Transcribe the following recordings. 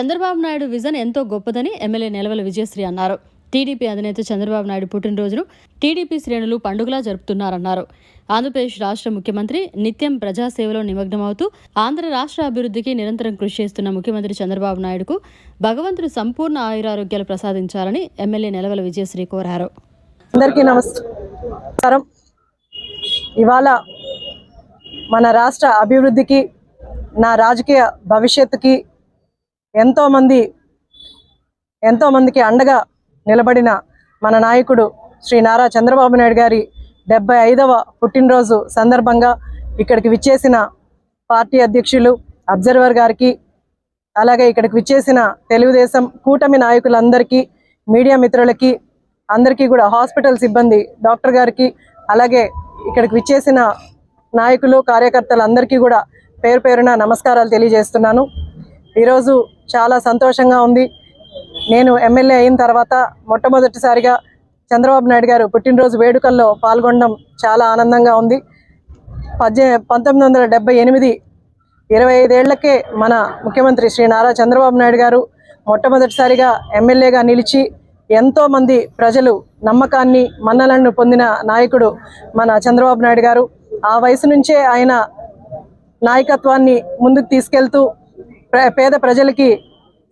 Chandrababu Naidu vision ఎంతో గొప్పదని MLA Nelavala Vijayasri అన్నారు. టీడీపీ అధినేత చంద్రబాబు నాయుడు పుట్టినరోజును టీడీపీ శ్రేణులు పండుగలా జరుపుతున్నారన్నారు. ఆంధ్రప్రదేశ్ రాష్ట్ర ముఖ్యమంత్రి నిత్యం ప్రజాసేవలో నిమగ్నమవుతూ ఆంధ్ర రాష్ట్ర అభివృద్ధికి నిరంతరం కృషి చేస్తున్న ముఖ్యమంత్రి చంద్రబాబు నాయుడుకు భగవంతుడు సంపూర్ణ ఆయురారోగ్యాలు ప్రసాదించాలని ఎమ్మెల్యే నెలవల విజయశ్రీ కోరారు. అందరికీ నమస్కారం. ఇవాళ మన రాష్ట్ర అభివృద్ధికి నా రాజకీయ భవిష్యత్తుకి ఎంతోమంది ఎంతోమందికి అండగా నిలబడిన మన నాయకుడు శ్రీ నారా చంద్రబాబు నాయుడు గారి డెబ్బై ఐదవ పుట్టినరోజు సందర్భంగా ఇక్కడికి విచ్చేసిన పార్టీ అధ్యక్షులు అబ్జర్వర్ గారికి అలాగే ఇక్కడికి విచ్చేసిన తెలుగుదేశం కూటమి నాయకులందరికీ మీడియా మిత్రులకి అందరికీ కూడా హాస్పిటల్ సిబ్బంది డాక్టర్ గారికి అలాగే ఇక్కడికి విచ్చేసిన నాయకులు కార్యకర్తలు అందరికీ కూడా పేరు పేరున నమస్కారాలు తెలియజేస్తున్నాను. ఈరోజు చాలా సంతోషంగా ఉంది. నేను ఎమ్మెల్యే అయిన తర్వాత మొట్టమొదటిసారిగా చంద్రబాబు నాయుడు గారు పుట్టినరోజు వేడుకల్లో పాల్గొనడం చాలా ఆనందంగా ఉంది. పద్దె పంతొమ్మిది వందల డెబ్బై ఎనిమిది ఇరవై ఐదేళ్ళకే మన ముఖ్యమంత్రి శ్రీ నారా చంద్రబాబు నాయుడు గారు మొట్టమొదటిసారిగా ఎమ్మెల్యేగా నిలిచి ఎంతోమంది ప్రజలు నమ్మకాన్ని మన్నలను పొందిన నాయకుడు మన చంద్రబాబు నాయుడు గారు. ఆ వయసు నుంచే ఆయన నాయకత్వాన్ని ముందుకు తీసుకెళ్తూ పేద ప్రజలకి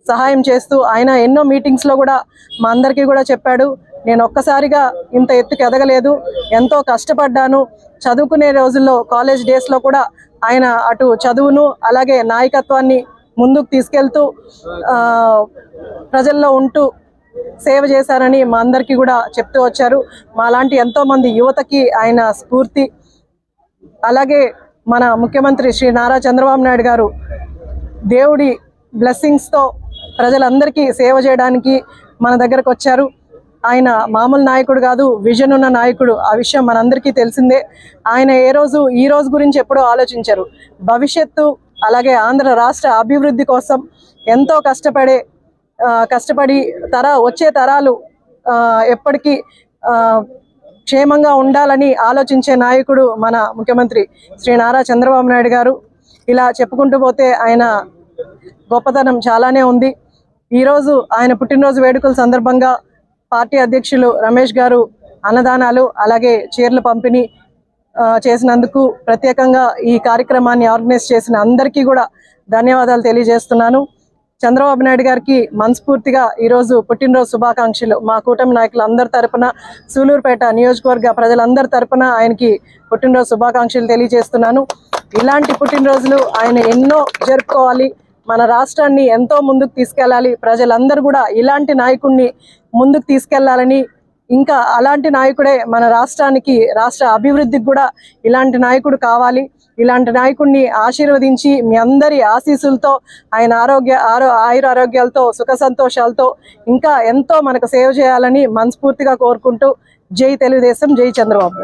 సహాయం చేస్తూ ఆయన ఎన్నో మీటింగ్స్లో కూడా మా అందరికీ కూడా చెప్పాడు. నేను ఒక్కసారిగా ఇంత ఎత్తుకు ఎదగలేదు. ఎంతో కష్టపడ్డాను. చదువుకునే రోజుల్లో కాలేజ్ డేస్లో కూడా ఆయన అటు చదువును అలాగే నాయకత్వాన్ని ముందుకు తీసుకెళ్తూ ప్రజల్లో ఉంటూ సేవ చేశారని మా అందరికీ కూడా చెప్తూ వచ్చారు. మాలాంటి ఎంతో మంది యువతకి ఆయన స్ఫూర్తి. అలాగే మన ముఖ్యమంత్రి శ్రీ నారా చంద్రబాబు నాయుడు గారు దేవుడి బ్లెస్సింగ్స్తో ప్రజలందరికీ సేవ చేయడానికి మన దగ్గరకు వచ్చారు. ఆయన మామూలు నాయకుడు కాదు విజన్ ఉన్న నాయకుడు. ఆ విషయం మనందరికీ తెలిసిందే. ఆయన ఏ రోజు ఈ రోజు గురించి ఎప్పుడో ఆలోచించారు. భవిష్యత్తు అలాగే ఆంధ్ర రాష్ట్ర అభివృద్ధి కోసం ఎంతో కష్టపడే కష్టపడి తర వచ్చే తరాలు ఆ, ఎప్పటికీ క్షేమంగా ఉండాలని ఆలోచించే నాయకుడు మన ముఖ్యమంత్రి శ్రీ నారా చంద్రబాబు నాయుడు గారు. ఇలా చెప్పుకుంటూ పోతే ఆయన గొప్పతనం చాలానే ఉంది. ఈరోజు ఆయన పుట్టినరోజు వేడుకల సందర్భంగా పార్టీ అధ్యక్షులు రమేష్ గారు అన్నదానాలు అలాగే చీరల పంపిణీ ఆ, చేసినందుకు ప్రత్యేకంగా ఈ కార్యక్రమాన్ని ఆర్గనైజ్ చేసిన అందరికీ కూడా ధన్యవాదాలు తెలియజేస్తున్నాను. చంద్రబాబు నాయుడు గారికి మనస్ఫూర్తిగా ఈరోజు పుట్టినరోజు శుభాకాంక్షలు. మా కూటమి నాయకులు అందరి తరపున సూలూరుపేట నియోజకవర్గ ప్రజలందరి తరపున ఆయనకి పుట్టినరోజు శుభాకాంక్షలు తెలియజేస్తున్నాను. ఇలాంటి పుట్టినరోజులు ఆయన ఎన్నో జరుపుకోవాలి. మన రాష్ట్రాన్ని ఎంతో ముందుకు తీసుకెళ్ళాలి. ప్రజలందరూ కూడా ఇలాంటి నాయకుడిని ముందుకు తీసుకెళ్ళాలని ఇంకా అలాంటి నాయకుడే మన రాష్ట్రానికి రాష్ట్ర అభివృద్ధికి కూడా ఇలాంటి నాయకుడు కావాలి. ఇలాంటి నాయకుడిని ఆశీర్వదించి మీ అందరి ఆశీస్సులతో ఆయన ఆరోగ్య ఆరో ఆయుర ఆరోగ్యాలతో సుఖ సంతోషాలతో ఇంకా ఎంతో మనకు సేవ చేయాలని మనస్ఫూర్తిగా కోరుకుంటూ జై తెలుగుదేశం జై చంద్రబాబు